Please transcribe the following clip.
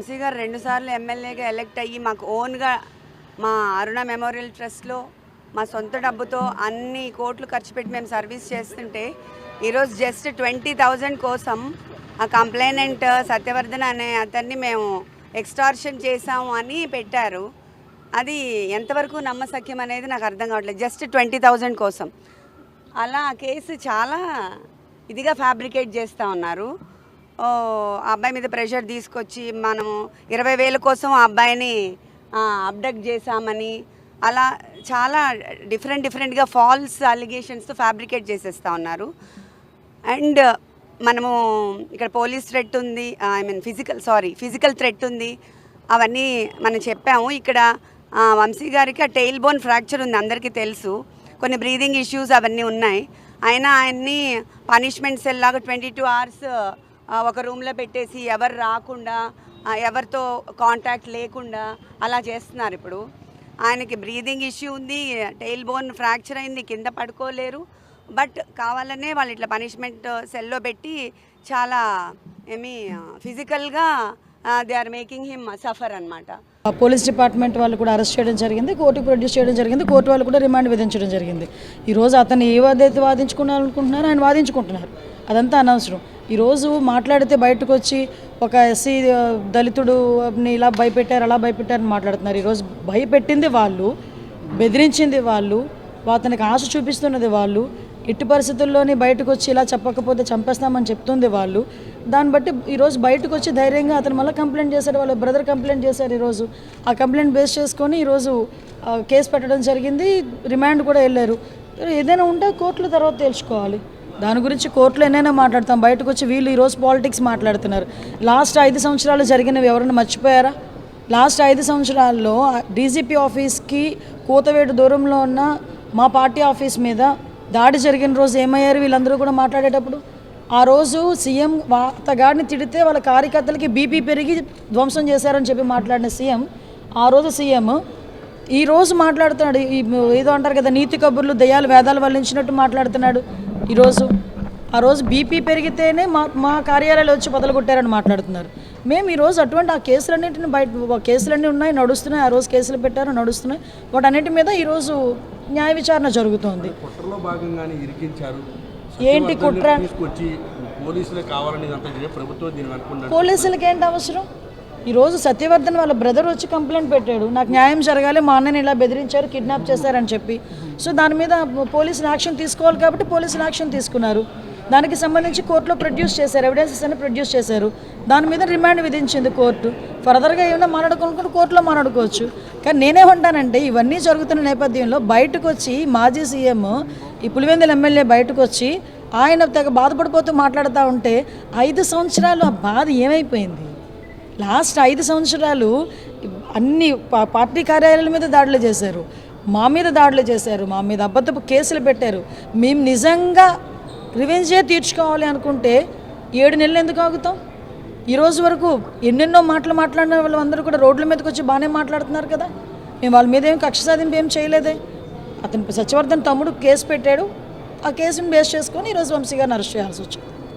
వంశీ గారు రెండుసార్లు ఎమ్మెల్యేగా ఎలక్ట్ అయ్యి మాకు ఓన్గా మా అరుణ మెమోరియల్ ట్రస్ట్లో మా సొంత డబ్బుతో అన్ని కోట్లు ఖర్చు పెట్టి మేము సర్వీస్ చేస్తుంటే ఈరోజు జస్ట్ ట్వంటీ థౌజండ్ కోసం ఆ కంప్లైనెంట్ సత్యవర్ధన్ అనే అతన్ని మేము ఎక్స్టార్షన్ చేసాము అని పెట్టారు. అది ఎంతవరకు నమ్మసక్యం అనేది నాకు అర్థం కావట్లేదు. జస్ట్ ట్వంటీ థౌజండ్ కోసం. అలా ఆ కేసు చాలా ఇదిగా ఫ్యాబ్రికేట్ చేస్తూ ఉన్నారు. ఆ అబ్బాయి మీద ప్రెషర్ తీసుకొచ్చి మనము ఇరవై వేల కోసం ఆ అబ్బాయిని అబ్డక్ట్ చేశామని అలా చాలా డిఫరెంట్ డిఫరెంట్గా ఫాల్స్ అలిగేషన్స్తో ఫ్యాబ్రికేట్ చేసేస్తూ ఉన్నారు. అండ్ మనము ఇక్కడ పోలీస్ థ్రెట్ ఉంది I mean physical sorry physical threat ఉంది. అవన్నీ మనం చెప్పాము. ఇక్కడ వంశీ గారికి ఆ టెయిల్ బోన్ ఫ్రాక్చర్ ఉంది అందరికీ తెలుసు. కొన్ని బ్రీదింగ్ ఇష్యూస్ అవన్నీ ఉన్నాయి. అయినా ఆయన్ని పనిష్మెంట్ సెల్ లాగా ట్వంటీ టూ అవర్స్ ఒక రూమ్లో పెట్టేసి ఎవరు రాకుండా ఎవరితో కాంటాక్ట్ లేకుండా అలా చేస్తున్నారు ఇప్పుడు. ఆయనకి బ్రీదింగ్ ఇష్యూ ఉంది టెయిల్ బోన్ ఫ్రాక్చర్ అయింది కింద పడుకోలేరు. బట్ కావాలనే వాళ్ళు ఇట్లా పనిష్మెంట్ సెల్లో uh, పెట్టి చాలా ఏమి ఫిజికల్గా uh, they are making him suffer అనమాట పోలీస్ డిపార్ట్మెంట్ వాళ్ళు కూడా అరెస్ట్ చేయడం జరిగింది కోర్టుకు ప్రొడ్యూస్ చేయడం జరిగింది కోర్టు వాళ్ళు కూడా రిమాండ్ విధించడం జరిగింది. ఈరోజు అతను ఏ వాదైతే వాదించుకున్నారనుకుంటున్నారో ఆయన వాదించుకుంటున్నారు. అదంతా అనవసరం. ఈరోజు మాట్లాడితే బయటకు వచ్చి ఒక ఎస్సీ దళితుడుని ఇలా భయపెట్టారు అలా భయపెట్టారని మాట్లాడుతున్నారు. ఈరోజు భయపెట్టింది వాళ్ళు బెదిరించింది వాళ్ళు అతనికి ఆశ చూపిస్తున్నది వాళ్ళు ఎట్టి పరిస్థితుల్లోని బయటకు వచ్చి ఇలా చెప్పకపోతే చంపేస్తామని చెప్తుంది వాళ్ళు. దాన్ని బట్టి ఈరోజు బయటకు వచ్చి ధైర్యంగా అతను మళ్ళీ కంప్లైంట్ చేశారు వాళ్ళ బ్రదర్ కంప్లైంట్ చేశారు ఈరోజు. ఆ కంప్లైంట్ బేస్ చేసుకొని ఈరోజు కేసు పెట్టడం జరిగింది రిమాండ్ కూడా వెళ్ళారు. ఏదైనా ఉంటే కోర్టుల తర్వాత తెలుసుకోవాలి. దాని గురించి కోర్టులో ఎన్నైనా మాట్లాడతాం. బయటకు వచ్చి వీళ్ళు ఈరోజు పాలిటిక్స్ మాట్లాడుతున్నారు. లాస్ట్ ఐదు సంవత్సరాలు జరిగినవి ఎవరైనా మర్చిపోయారా? లాస్ట్ ఐదు సంవత్సరాల్లో డీజీపీ ఆఫీస్కి కూతవేటు దూరంలో ఉన్న మా పార్టీ ఆఫీస్ మీద దాడి జరిగిన రోజు ఏమయ్యారు? వీళ్ళందరూ కూడా మాట్లాడేటప్పుడు ఆ రోజు సీఎం అతగాడిని తిడితే వాళ్ళ కార్యకర్తలకి బీపీ పెరిగి ధ్వంసం చేశారని చెప్పి మాట్లాడిన సీఎం ఆ రోజు సీఎం ఈ రోజు మాట్లాడుతున్నాడు. ఈ ఏదో అంటారు కదా నీతి కబుర్లు దయ్యాలు వేదాలు వల్లించినట్టు మాట్లాడుతున్నాడు. ఈరోజు ఆ రోజు బీపీ పెరిగితేనే మా మా కార్యాలయాలు వచ్చి కొట్టారని మాట్లాడుతున్నారు. మేము ఈరోజు అటువంటి ఆ కేసులన్నింటిని బయట కేసులన్నీ ఉన్నాయి నడుస్తున్నాయి ఆ రోజు కేసులు పెట్టారు నడుస్తున్నాయి. వాటన్నిటి మీద ఈరోజు న్యాయ విచారణ జరుగుతోంది. కుట్రలో భాగంగానే ఇరికించారు. ఏంటి కుట్ర? పోలీసులే కావాలని ప్రభుత్వం పోలీసులకి ఏంటి అవసరం? ఈరోజు సత్యవర్ధన్ వాళ్ళ బ్రదర్ వచ్చి కంప్లైంట్ పెట్టాడు. నాకు న్యాయం జరగాలి మా అన్నని ఇలా బెదిరించారు కిడ్నాప్ చేశారని చెప్పి. సో దాని మీద పోలీసులు యాక్షన్ తీసుకోవాలి కాబట్టి పోలీసులు యాక్షన్ తీసుకున్నారు. దానికి సంబంధించి కోర్టులో ప్రొడ్యూస్ చేశారు ఎవిడెన్సెస్ అన్ని ప్రొడ్యూస్ చేశారు. దాని మీద రిమాండ్ విధించింది కోర్టు. ఫర్దర్గా ఏమైనా మాట్లాడుకోనుకుంటే కోర్టులో మాట్లాడుకోవచ్చు. కానీ నేనేమంటానంటే ఇవన్నీ జరుగుతున్న నేపథ్యంలో బయటకు వచ్చి మాజీ సీఎం ఈ పులివెందుల ఎమ్మెల్యే బయటకు వచ్చి ఆయన తెగ బాధపడిపోతూ మాట్లాడుతూ ఉంటే ఐదు సంవత్సరాలు ఆ బాధ ఏమైపోయింది? లాస్ట్ ఐదు సంవత్సరాలు అన్ని పా- పార్టీ కార్యాలయాల మీద దాడులు చేశారు. మా మీద దాడులు చేశారు. మా మీద అబద్ధపు కేసులు పెట్టారు. మేము నిజంగా రివెంజే తీర్చుకోవాలి అనుకుంటే ఏడు నెలలు ఎందుకు ఆగుతాం? ఈరోజు వరకు ఎన్నెన్నో మాటలు మాట్లాడిన వాళ్ళందరూ కూడా రోడ్ల మీదకి వచ్చి బాగానే మాట్లాడుతున్నారు కదా. మేము వాళ్ళ మీద ఏం కక్ష సాధింపు ఏం చేయలేదే. అతను సత్యవర్ధన్ తమ్ముడు కేసు పెట్టాడు. ఆ కేసుని బేస్ చేసుకొని ఈరోజు వంశీ గారిని అరెస్ట్ చేయాల్సి వచ్చింది.